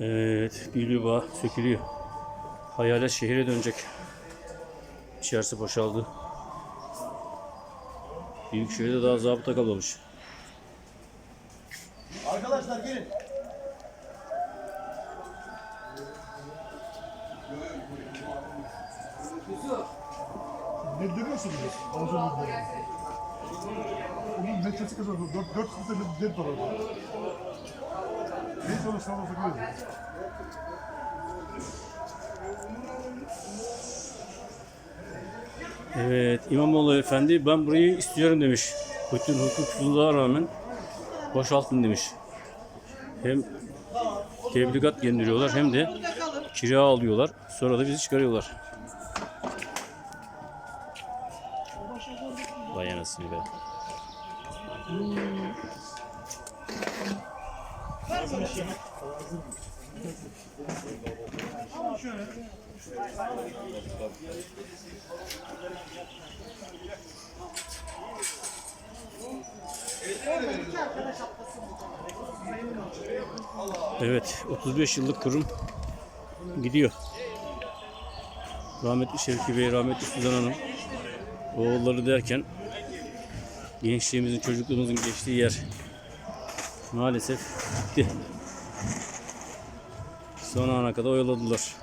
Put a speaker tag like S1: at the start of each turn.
S1: Evet, Gülüba sökülüyor. Hayalet şehire dönecek. İçerisi boşaldı. Büyükşehir'de daha zabıta kalmamış.
S2: Arkadaşlar gelin.
S3: Ne demiyorsun biz? Ağzını. Onun metresi kadar dört, dört kızda ne, ne sana sokuyoruz.
S1: Evet, İmamoğlu Efendi ben burayı istiyorum demiş. Bütün hukuksuzluğa rağmen boşaltın demiş. Hem tebligat gönderiyorlar hem de kira alıyorlar. Sonra da bizi çıkarıyorlar. Vay anasını be. Evet, 35 yıllık kurum gidiyor. Rahmetli Şevki Bey, rahmetli Suzan Hanım, oğulları derken gençliğimizin, çocukluğumuzun geçtiği yer maalesef gitti. Son ana kadar oyaladılar.